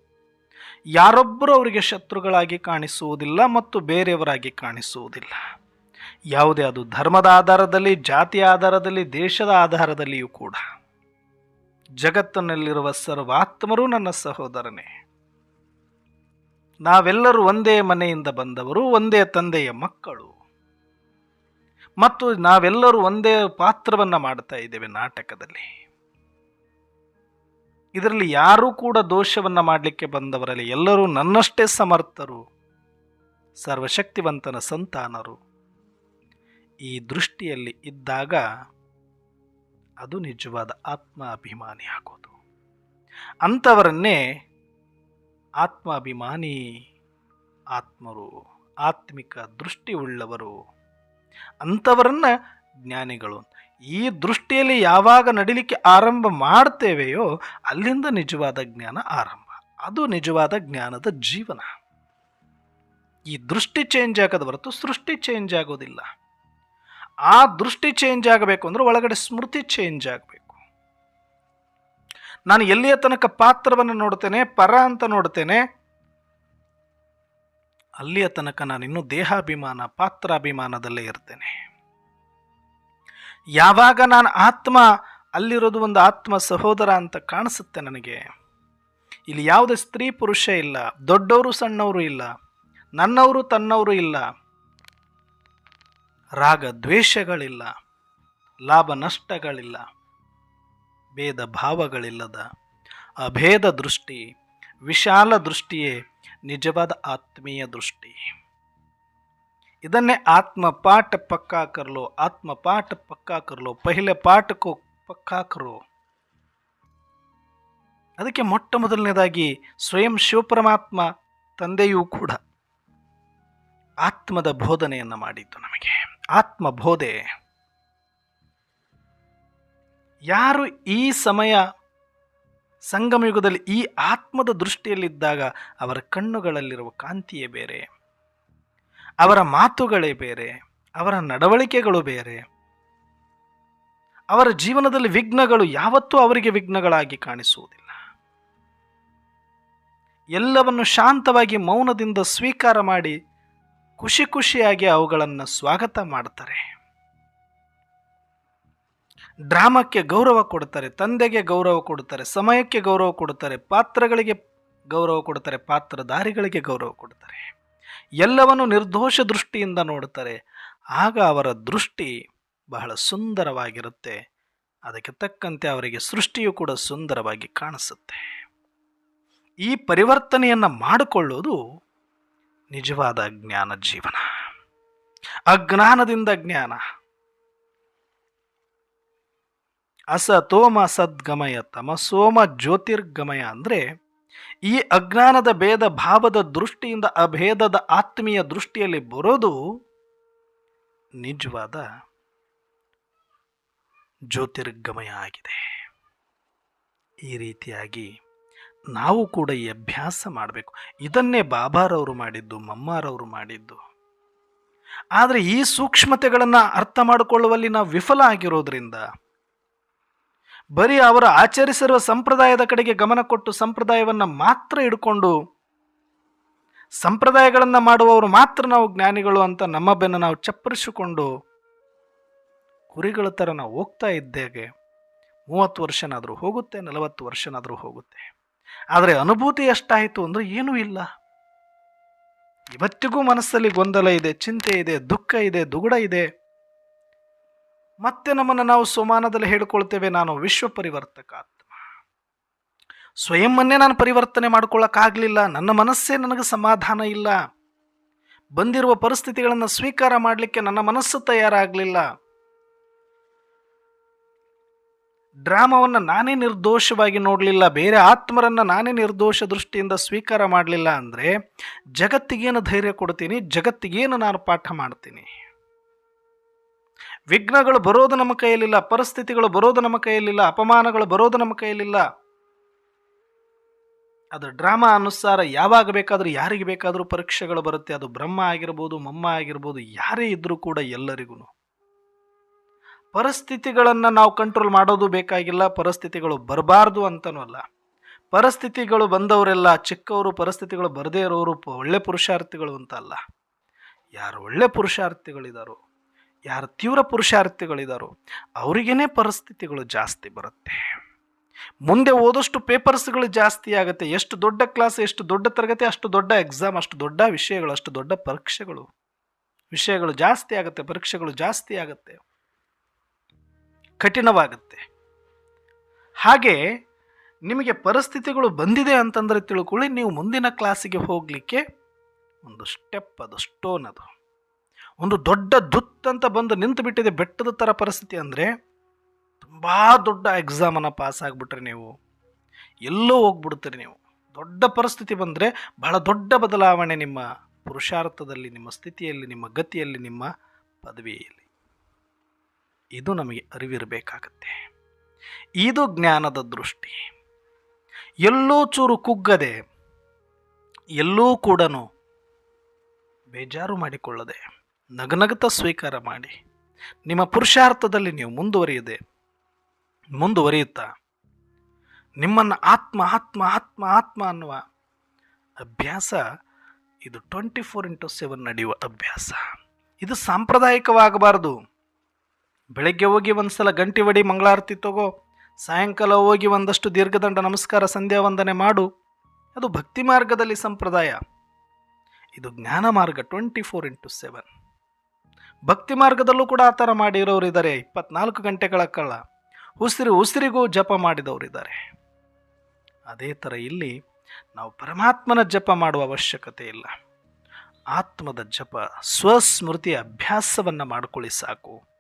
ಯಾರೊಬ್ಬರು ಅವರಿಗೆ ಶತ್ರುಗಳಾಗಿ ಕಾಣಿಸುವುದಿಲ್ಲ ಮತ್ತು ಬೇರೆಯವರಾಗಿ ಕಾಣಿಸುವುದಿಲ್ಲ. ಯಾವುದೇ ಅದು ಧರ್ಮದ ಆಧಾರದಲ್ಲಿ, ಜಾತಿಯ ಆಧಾರದಲ್ಲಿ, ದೇಶದ ಆಧಾರದಲ್ಲಿಯೂ ಕೂಡ. ಜಗತ್ತಿನಲ್ಲಿರುವ ಸರ್ವಾತ್ಮರು ನನ್ನ ಸಹೋದರನೇ. ನಾವೆಲ್ಲರೂ ಒಂದೇ ಮನೆಯಿಂದ ಬಂದವರು, ಒಂದೇ ತಂದೆಯ ಮಕ್ಕಳು. ಮತ್ತು ನಾವೆಲ್ಲರೂ ಒಂದೇ ಪಾತ್ರವನ್ನು ಮಾಡ್ತಾ ಇದ್ದೇವೆ ನಾಟಕದಲ್ಲಿ. ಇದರಲ್ಲಿ ಯಾರೂ ಕೂಡ ದೋಷವನ್ನು ಮಾಡಲಿಕ್ಕೆ ಬಂದವರಲ್ಲಿ ಎಲ್ಲರೂ ನನ್ನಷ್ಟೇ ಸಮರ್ಥರು, ಸರ್ವಶಕ್ತಿವಂತನ ಸಂತಾನರು. ಈ ದೃಷ್ಟಿಯಲ್ಲಿ ಇದ್ದಾಗ ಅದು ನಿಜವಾದ ಆತ್ಮಾಭಿಮಾನಿ ಆಗೋದು. ಅಂಥವರನ್ನೇ ಆತ್ಮಾಭಿಮಾನಿ, ಆತ್ಮರು, ಆತ್ಮಿಕ ದೃಷ್ಟಿ ಉಳ್ಳವರು ಅಂಥವರನ್ನ ಜ್ಞಾನಿಗಳು. ಈ ದೃಷ್ಟಿಯಲ್ಲಿ ಯಾವಾಗ ನಡಿಲಿಕ್ಕೆ ಆರಂಭ ಮಾಡ್ತೇವೆಯೋ ಅಲ್ಲಿಂದ ನಿಜವಾದ ಜ್ಞಾನ ಆರಂಭ. ಅದು ನಿಜವಾದ ಜ್ಞಾನದ ಜೀವನ. ಈ ದೃಷ್ಟಿ ಚೇಂಜ್ ಆಗೋದು ಹೊರತು ಸೃಷ್ಟಿ ಚೇಂಜ್ ಆಗೋದಿಲ್ಲ. ಆ ದೃಷ್ಟಿ ಚೇಂಜ್ ಆಗಬೇಕು ಅಂದ್ರೆ ಒಳಗಡೆ ಸ್ಮೃತಿ ಚೇಂಜ್ ಆಗಬೇಕು. ನಾನು ಎಲ್ಲಿಯ ತನಕ ಪಾತ್ರವನ್ನು ನೋಡ್ತೇನೆ, ಪರ ಅಂತ ನೋಡ್ತೇನೆ ಅಲ್ಲಿಯ ತನಕ ನಾನು ದೇಹಾಭಿಮಾನ, ಪಾತ್ರಾಭಿಮಾನದಲ್ಲೇ ಇರ್ತೇನೆ. ಯಾವಾಗ ನಾನು ಆತ್ಮ, ಅಲ್ಲಿರೋದು ಒಂದು ಆತ್ಮ ಸಹೋದರ ಅಂತ ಕಾಣಿಸುತ್ತೆ ನನಗೆ. ಇಲ್ಲಿ ಯಾವುದೇ ಸ್ತ್ರೀ ಪುರುಷ ಇಲ್ಲ, ದೊಡ್ಡವರು ಸಣ್ಣವರು ಇಲ್ಲ, ನನ್ನವರು ತನ್ನವರು ಇಲ್ಲ, ರಾಗ ದ್ವೇಷಗಳಿಲ್ಲ, ಲಾಭ ನಷ್ಟಗಳಿಲ್ಲ, ಭೇದ ಭಾವಗಳಿಲ್ಲದ, ಅಭೇದ ದೃಷ್ಟಿ, ವಿಶಾಲ ದೃಷ್ಟಿಯೇ ನಿಜವಾದ ಆತ್ಮೀಯ ದೃಷ್ಟಿ. ಇದನ್ನೇ ಆತ್ಮ ಪಾಠ ಪಕ್ಕಾ ಕರಲು, ಆತ್ಮ ಪಾಠ ಪಕ್ಕಾ ಕರಲು ಪಹಿಲೆ ಪಾಠ ಕೋ ಪಕ್ಕಾ ಕರು ಅದಕ್ಕೆ ಮೊಟ್ಟ ಮೊದಲನೇದಾಗಿ ಸ್ವಯಂ ಶಿವಪರಮಾತ್ಮ ತಂದೆಯೂ ಕೂಡ ಆತ್ಮದ ಬೋಧನೆಯನ್ನು ಮಾಡಿದ್ದು ನಮಗೆ. ಆತ್ಮ ಬೋಧೆ. ಯಾರು ಈ ಸಮಯ ಸಂಗಮ ಯುಗದಲ್ಲಿ ಈ ಆತ್ಮದ ದೃಷ್ಟಿಯಲ್ಲಿದ್ದಾಗ ಅವರ ಕಣ್ಣುಗಳಲ್ಲಿರುವ ಕಾಂತಿಯೇ ಬೇರೆ. ಅವರ ಮಾತುಗಳೇ ಬೇರೆ. ಅವರ ನಡವಳಿಕೆಗಳು ಬೇರೆ. ಅವರ ಜೀವನದಲ್ಲಿ ವಿಘ್ನಗಳು ಯಾವತ್ತೂ ಅವರಿಗೆ ವಿಘ್ನಗಳಾಗಿ ಕಾಣಿಸುವುದಿಲ್ಲ. ಎಲ್ಲವನ್ನು ಶಾಂತವಾಗಿ ಮೌನದಿಂದ ಸ್ವೀಕಾರ ಮಾಡಿ ಖುಷಿ ಖುಷಿಯಾಗಿ ಅವುಗಳನ್ನು ಸ್ವಾಗತ ಮಾಡ್ತಾರೆ. ಡ್ರಾಮಕ್ಕೆ ಗೌರವ ಕೊಡ್ತಾರೆ ತಂದೆಗೆ ಗೌರವ ಕೊಡ್ತಾರೆ ಸಮಯಕ್ಕೆ ಗೌರವ ಕೊಡ್ತಾರೆ ಪಾತ್ರಗಳಿಗೆ ಗೌರವ ಕೊಡ್ತಾರೆ ಪಾತ್ರಧಾರಿಗಳಿಗೆ ಗೌರವ ಕೊಡ್ತಾರೆ ಎಲ್ಲವನ್ನು ನಿರ್ದೋಷ ದೃಷ್ಟಿಯಿಂದ ನೋಡ್ತಾರೆ ಆಗ ಅವರ ದೃಷ್ಟಿ ಬಹಳ ಸುಂದರವಾಗಿರುತ್ತೆ. ಅದಕ್ಕೆ ತಕ್ಕಂತೆ ಅವರಿಗೆ ಸೃಷ್ಟಿಯು ಕೂಡ ಸುಂದರವಾಗಿ ಕಾಣಿಸುತ್ತೆ. ಈ ಪರಿವರ್ತನೆಯನ್ನು ಮಾಡಿಕೊಳ್ಳೋದು ನಿಜವಾದ ಜ್ಞಾನ ಜೀವನ. ಅಜ್ಞಾನದಿಂದ ಜ್ಞಾನ. ಅಸತೋಮ ಸದ್ಗಮಯ ತಮಸೋಮ ಜ್ಯೋತಿರ್ಗಮಯ ಅಂದರೆ ಈ ಅಜ್ಞಾನದ ಭೇದ ಭಾವದ ದೃಷ್ಟಿಯಿಂದ ಅಭೇದದ ಆತ್ಮೀಯ ದೃಷ್ಟಿಯಲ್ಲಿ ಬರೋದು ನಿಜವಾದ ಜ್ಯೋತಿರ್ಗಮಯ ಆಗಿದೆ. ಈ ರೀತಿಯಾಗಿ ನಾವು ಕೂಡ ಈ ಅಭ್ಯಾಸ ಮಾಡಬೇಕು. ಇದನ್ನೇ ಬಾಬಾರವರು ಮಾಡಿದ್ದು ಮಮ್ಮಾರವರು ಮಾಡಿದ್ದು. ಆದರೆ ಈ ಸೂಕ್ಷ್ಮತೆಗಳನ್ನು ಅರ್ಥ ಮಾಡಿಕೊಳ್ಳುವಲ್ಲಿ ನಾವು ವಿಫಲ ಆಗಿರೋದ್ರಿಂದ ಬರೀ ಅವರು ಆಚರಿಸಿರುವ ಸಂಪ್ರದಾಯದ ಕಡೆಗೆ ಗಮನ ಕೊಟ್ಟು ಸಂಪ್ರದಾಯವನ್ನು ಮಾತ್ರ ಹಿಡ್ಕೊಂಡು ಸಂಪ್ರದಾಯಗಳನ್ನು ಮಾಡುವವರು ಮಾತ್ರ ನಾವು ಜ್ಞಾನಿಗಳು ಅಂತ ನಮ್ಮ ಬೆನ್ನು ನಾವು ಚಪ್ಪರಿಸಿಕೊಂಡು ಕುರಿಗಳ ಥರ ನಾವು ಹೋಗ್ತಾ ಇದ್ದೇಗೆ ಮೂವತ್ತು ವರ್ಷನಾದರೂ ಹೋಗುತ್ತೆ, ನಲವತ್ತು ವರ್ಷನಾದರೂ ಹೋಗುತ್ತೆ. ಆದರೆ ಅನುಭೂತಿ ಎಷ್ಟಾಯಿತು ಅಂದರೆ ಏನೂ ಇಲ್ಲ. ಇವತ್ತಿಗೂ ಮನಸ್ಸಲ್ಲಿ ಗೊಂದಲ ಇದೆ, ಚಿಂತೆ ಇದೆ, ದುಃಖ ಇದೆ, ದುಗುಡ ಇದೆ. ಮತ್ತೆ ನಮ್ಮನ್ನು ನಾವು ಸೋಮಾನದಲ್ಲಿ ಹೇಳ್ಕೊಳ್ತೇವೆ ನಾನು ವಿಶ್ವ ಪರಿವರ್ತಕ ಆತ್ಮ ಸ್ವಯಂವನ್ನೇ ನಾನು ಪರಿವರ್ತನೆ ಮಾಡ್ಕೊಳ್ಳೋಕ್ಕಾಗಲಿಲ್ಲ ನನ್ನ ಮನಸ್ಸೇ ನನಗೆ ಸಮಾಧಾನ ಇಲ್ಲ. ಬಂದಿರುವ ಪರಿಸ್ಥಿತಿಗಳನ್ನು ಸ್ವೀಕಾರ ಮಾಡಲಿಕ್ಕೆ ನನ್ನ ಮನಸ್ಸು ತಯಾರಾಗಲಿಲ್ಲ. ಡ್ರಾಮವನ್ನು ನಾನೇ ನಿರ್ದೋಷವಾಗಿ ನೋಡಲಿಲ್ಲ. ಬೇರೆ ಆತ್ಮರನ್ನು ನಾನೇ ನಿರ್ದೋಷ ದೃಷ್ಟಿಯಿಂದ ಸ್ವೀಕಾರ ಮಾಡಲಿಲ್ಲ ಅಂದರೆ ಜಗತ್ತಿಗೇನು ಧೈರ್ಯ ಕೊಡ್ತೀನಿ? ಜಗತ್ತಿಗೇನು ನಾನು ಪಾಠ ಮಾಡ್ತೀನಿ? ವಿಘ್ನಗಳು ಬರೋದು ನಮ್ಮ ಕೈಯಲ್ಲಿಲ್ಲ, ಪರಿಸ್ಥಿತಿಗಳು ಬರೋದು ನಮ್ಮ ಕೈಯಲ್ಲಿಲ್ಲ, ಅಪಮಾನಗಳು ಬರೋದು ನಮ್ಮ ಕೈಯಲ್ಲಿಲ್ಲ. ಅದು ಡ್ರಾಮಾ ಅನುಸಾರ ಯಾವಾಗ ಬೇಕಾದರೂ, ಯಾರಿಗೆ ಬೇಕಾದರೂ ಪರೀಕ್ಷೆಗಳು ಬರುತ್ತೆ. ಅದು ಬ್ರಹ್ಮ ಆಗಿರ್ಬೋದು, ಮಮ್ಮ ಆಗಿರ್ಬೋದು, ಯಾರೇ ಇದ್ದರೂ ಕೂಡ ಎಲ್ಲರಿಗೂ ಪರಿಸ್ಥಿತಿಗಳನ್ನು ನಾವು ಕಂಟ್ರೋಲ್ ಮಾಡೋದು ಬೇಕಾಗಿಲ್ಲ, ಪರಿಸ್ಥಿತಿಗಳು ಬರಬಾರ್ದು ಅಂತನೂ ಅಲ್ಲ. ಪರಿಸ್ಥಿತಿಗಳು ಬಂದವರೆಲ್ಲ ಚಿಕ್ಕವರು, ಪರಿಸ್ಥಿತಿಗಳು ಬರದೇ ಇರೋರು ಒಳ್ಳೆ ಪುರುಷಾರ್ಥಿಗಳು ಅಂತ ಅಲ್ಲ. ಯಾರು ಒಳ್ಳೆ ಪುರುಷಾರ್ಥಿಗಳಿದಾರೋ ಯಾರು ತೀವ್ರ ಪುರುಷಾರ್ಥಿಗಳಿದಾರೋ ಅವರಿಗೇನೆ ಪರಿಸ್ಥಿತಿಗಳು ಜಾಸ್ತಿ ಬರುತ್ತೆ. ಮುಂದೆ ಓದೋಷ್ಟು ಪೇಪರ್ಸ್ಗಳು ಜಾಸ್ತಿ ಆಗುತ್ತೆ. ಎಷ್ಟು ದೊಡ್ಡ ಕ್ಲಾಸ್, ಎಷ್ಟು ದೊಡ್ಡ ತರಗತಿ, ಅಷ್ಟು ದೊಡ್ಡ ಎಕ್ಸಾಮ್, ಅಷ್ಟು ದೊಡ್ಡ ವಿಷಯಗಳು, ಅಷ್ಟು ದೊಡ್ಡ ಪರೀಕ್ಷೆಗಳು. ವಿಷಯಗಳು ಜಾಸ್ತಿ ಆಗುತ್ತೆ, ಪರೀಕ್ಷೆಗಳು ಜಾಸ್ತಿ ಆಗುತ್ತೆ. ಕಠಿಣವಾಗುತ್ತೆ. ಹಾಗೆ ನಿಮಗೆ ಪರಿಸ್ಥಿತಿಗಳು ಬಂದಿದೆ ಅಂತಂದರೆ ತಿಳ್ಕೊಳ್ಳಿ. ನೀವು ಮುಂದಿನ ಕ್ಲಾಸಿಗೆ ಹೋಗಲಿಕ್ಕೆ ಒಂದು ಸ್ಟೆಪ್ ಅದು ಸ್ಟೋನ್ ಅದು. ಒಂದು ದೊಡ್ಡ ದುತ್ ಅಂತ ಬಂದು ನಿಂತು ಬಿಟ್ಟಿದೆ ಬೆಟ್ಟದ ಥರ ಪರಿಸ್ಥಿತಿ ಅಂದರೆ ತುಂಬ ದೊಡ್ಡ ಎಕ್ಸಾಮನ್ನು ಪಾಸ್ ಆಗಿಬಿಟ್ರೆ ನೀವು. ಎಲ್ಲೋ ಹೋಗ್ಬಿಡ್ತೀರಿ ನೀವು. ದೊಡ್ಡ ಪರಿಸ್ಥಿತಿ ಬಂದರೆ ಬಹಳ ದೊಡ್ಡ ಬದಲಾವಣೆ ನಿಮ್ಮ ಪುರುಷಾರ್ಥದಲ್ಲಿ, ನಿಮ್ಮ ಸ್ಥಿತಿಯಲ್ಲಿ, ನಿಮ್ಮ ಗತಿಯಲ್ಲಿ, ನಿಮ್ಮ ಪದವಿಯಲ್ಲಿ. ಇದು ನಮಗೆ ಅರಿವಿರಬೇಕಾಗತ್ತೆ. ಇದು ಜ್ಞಾನದ ದೃಷ್ಟಿ. ಎಲ್ಲೋ ಚೂರು ಕುಗ್ಗದೆ, ಎಲ್ಲೂ ಕೂಡ ಬೇಜಾರು ಮಾಡಿಕೊಳ್ಳದೆ ನಗನಗತ ಸ್ವೀಕಾರ ಮಾಡಿ. ನಿಮ್ಮ ಪುರುಷಾರ್ಥದಲ್ಲಿ ನೀವು ಮುಂದುವರಿಯದೆ. ಮುಂದುವರಿಯುತ್ತಾ? ನಿಮ್ಮನ್ನು ಆತ್ಮ ಆತ್ಮ ಆತ್ಮ ಆತ್ಮ ಅನ್ನುವ ಅಭ್ಯಾಸ ಇದು ಟ್ವೆಂಟಿ ಫೋರ್ ಇಂಟು ಸೆವೆನ್ ನಡೆಯುವ ಅಭ್ಯಾಸ. ಇದು ಸಾಂಪ್ರದಾಯಿಕವಾಗಬಾರದು. ಬೆಳಗ್ಗೆ ಹೋಗಿ ಒಂದ್ಸಲ ಗಂಟೆ ಹೊಡಿ ಮಂಗಳಾರತಿ ತಗೋ. ಸಾಯಂಕಾಲ ಹೋಗಿ ಒಂದಷ್ಟು ದೀರ್ಘದಂಡ ನಮಸ್ಕಾರ ಸಂಧ್ಯಾ ವಂದನೆ ಮಾಡು. ಅದು ಭಕ್ತಿ ಮಾರ್ಗದಲ್ಲಿ ಸಂಪ್ರದಾಯ. ಇದು ಜ್ಞಾನ ಮಾರ್ಗ ಟ್ವೆಂಟಿ ಫೋರ್ ಇಂಟು ಸೆವೆನ್ ಭಕ್ತಿ ಮಾರ್ಗದಲ್ಲೂ ಕೂಡ ಆ ಥರ ಮಾಡಿರೋರಿದ್ದಾರೆ ಇಪ್ಪತ್ನಾಲ್ಕು ಗಂಟೆಗಳ ಕಾಲ ಉಸಿರು ಉಸಿರಿಗೂ ಜಪ ಮಾಡಿದವರಿದ್ದಾರೆ ಅದೇ ಥರ ಇಲ್ಲಿ ನಾವು ಪರಮಾತ್ಮನ ಜಪ ಮಾಡುವ ಅವಶ್ಯಕತೆ ಇಲ್ಲ. ಆತ್ಮದ ಜಪ ಸ್ವಸ್ಮೃತಿಯ ಅಭ್ಯಾಸವನ್ನು ಮಾಡಿಕೊಳ್ಳಿ ಸಾಕು.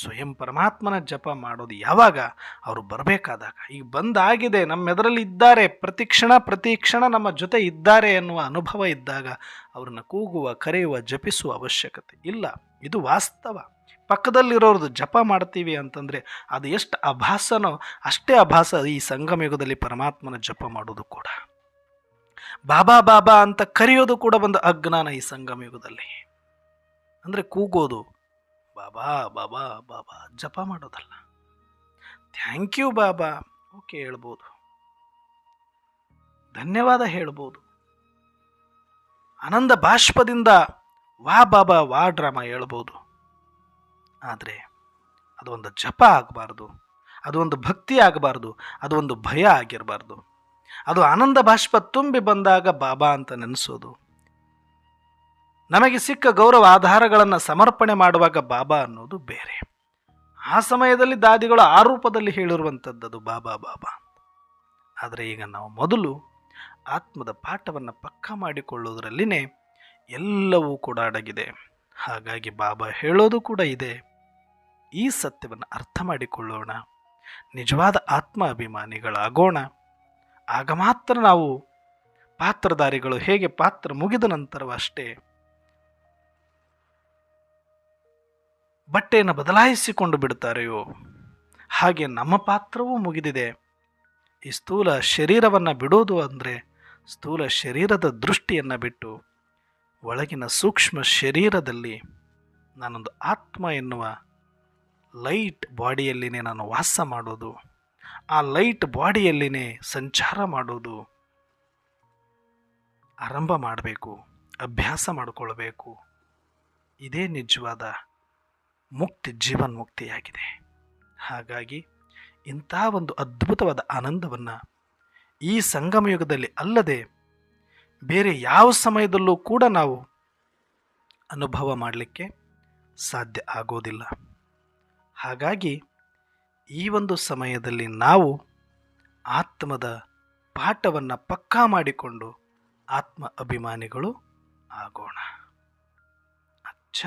ಸ್ವಯಂ ಪರಮಾತ್ಮನ ಜಪ ಮಾಡೋದು ಯಾವಾಗ? ಅವರು ಬರಬೇಕಾದಾಗ. ಈಗ ಬಂದಾಗಿದೆ, ನಮ್ಮೆದರಲ್ಲಿ ಇದ್ದಾರೆ, ಪ್ರತಿ ಕ್ಷಣ ಪ್ರತಿ ಕ್ಷಣ ನಮ್ಮ ಜೊತೆ ಇದ್ದಾರೆ ಎನ್ನುವ ಅನುಭವ ಇದ್ದಾಗ ಅವ್ರನ್ನ ಕೂಗುವ, ಕರೆಯುವ, ಜಪಿಸುವ ಅವಶ್ಯಕತೆ ಇಲ್ಲ. ಇದು ವಾಸ್ತವ. ಪಕ್ಕದಲ್ಲಿರೋರ್ದು ಜಪ ಮಾಡ್ತೀವಿ ಅಂತಂದರೆ ಅದು ಎಷ್ಟು ಅಭಾಸನೋ ಅಷ್ಟೇ ಅಭಾಸ ಈ ಸಂಗಮಯುಗದಲ್ಲಿ ಪರಮಾತ್ಮನ ಜಪ ಮಾಡೋದು ಕೂಡ. ಬಾಬಾ ಬಾಬಾ ಅಂತ ಕರೆಯೋದು ಕೂಡ ಒಂದು ಅಜ್ಞಾನ ಈ ಸಂಗಮಯುಗದಲ್ಲಿ. ಅಂದರೆ ಕೂಗೋದು ಬಾಬಾ ಬಾಬಾ ಬಾಬಾ ಜಪ ಮಾಡೋದಲ್ಲ. Thank you Baba. ಓಕೆ, ಹೇಳ್ಬೋದು. ಧನ್ಯವಾದ ಹೇಳ್ಬೋದು. ಆನಂದ ಬಾಷ್ಪದಿಂದ ವಾ ಬಾಬಾ, ವಾ ಡ್ರಾಮಾ ಹೇಳ್ಬೋದು. ಆದರೆ ಅದು ಒಂದು ಜಪ ಆಗಬಾರ್ದು. ಒಂದು ಭಕ್ತಿ ಆಗಬಾರ್ದು. ಅದು ಒಂದು ಭಯ ಆಗಿರಬಾರ್ದು. ಅದು ಆನಂದ ಬಾಷ್ಪ ತುಂಬಿ ಬಂದಾಗ ಬಾಬಾ ಅಂತ ನೆನೆಸೋದು. ನಮಗೆ ಸಿಕ್ಕ ಗೌರವ ಆಧಾರಗಳನ್ನು ಸಮರ್ಪಣೆ ಮಾಡುವಾಗ ಬಾಬಾ ಅನ್ನೋದು ಬೇರೆ. ಆ ಸಮಯದಲ್ಲಿ ದಾದಿಗಳು ಆ ರೂಪದಲ್ಲಿ ಹೇಳಿರುವಂಥದ್ದು ಬಾಬಾ ಬಾಬಾ. ಆದರೆ ಈಗ ನಾವು ಮೊದಲು ಆತ್ಮದ ಪಾಠವನ್ನು ಪಕ್ಕ ಮಾಡಿಕೊಳ್ಳೋದ್ರಲ್ಲಿನೇ ಎಲ್ಲವೂ ಕೂಡ ಅಡಗಿದೆ. ಹಾಗಾಗಿ ಬಾಬಾ ಹೇಳೋದು ಕೂಡ ಇದೆ. ಈ ಸತ್ಯವನ್ನು ಅರ್ಥ ಮಾಡಿಕೊಳ್ಳೋಣ. ನಿಜವಾದ ಆತ್ಮ ಅಭಿಮಾನಿಗಳಾಗೋಣ ಆಗ ಮಾತ್ರ ನಾವು ಪಾತ್ರಧಾರಿಗಳು ಹೇಗೆ ಪಾತ್ರ ಮುಗಿದ ನಂತರವಷ್ಟೇ ಬಟ್ಟೆಯನ್ನು ಬದಲಾಯಿಸಿಕೊಂಡು ಬಿಡುತ್ತಾರೆಯೋ? ಹಾಗೆ ನಮ್ಮ ಪಾತ್ರವೂ ಮುಗಿದಿದೆ. ಈ ಸ್ಥೂಲ ಶರೀರವನ್ನು ಬಿಡೋದು ಅಂದರೆ ಸ್ಥೂಲ ಶರೀರದ ದೃಷ್ಟಿಯನ್ನು ಬಿಟ್ಟು ಒಳಗಿನ ಸೂಕ್ಷ್ಮ ಶರೀರದಲ್ಲಿ ನಾನೊಂದು ಆತ್ಮ ಎನ್ನುವ ಲೈಟ್ ಬಾಡಿಯಲ್ಲಿನೇ ನಾನು ವಾಸ ಮಾಡೋದು. ಆ ಲೈಟ್ ಬಾಡಿಯಲ್ಲಿನೇ ಸಂಚಾರ ಮಾಡೋದು. ಆರಂಭ ಮಾಡಬೇಕು, ಅಭ್ಯಾಸ ಮಾಡಿಕೊಳ್ಬೇಕು. ಇದೇ ನಿಜವಾದ ಮುಕ್ತಿ, ಜೀವನ್ಮುಕ್ತಿಯಾಗಿದೆ. ಹಾಗಾಗಿ ಇಂಥ ಒಂದು ಅದ್ಭುತವಾದ ಆನಂದವನ್ನು ಈ ಸಂಗಮಯುಗದಲ್ಲಿ ಅಲ್ಲದೆ ಬೇರೆ ಯಾವ ಸಮಯದಲ್ಲೂ ಕೂಡ ನಾವು ಅನುಭವ ಮಾಡಲಿಕ್ಕೆ ಸಾಧ್ಯ ಆಗೋದಿಲ್ಲ. ಹಾಗಾಗಿ ಈ ಒಂದು ಸಮಯದಲ್ಲಿ ನಾವು ಆತ್ಮದ ಪಾಠವನ್ನು ಪಕ್ಕಾ ಮಾಡಿಕೊಂಡು ಆತ್ಮ ಅಭಿಮಾನಿಗಳು ಆಗೋಣ. ಅಚ್ಚ.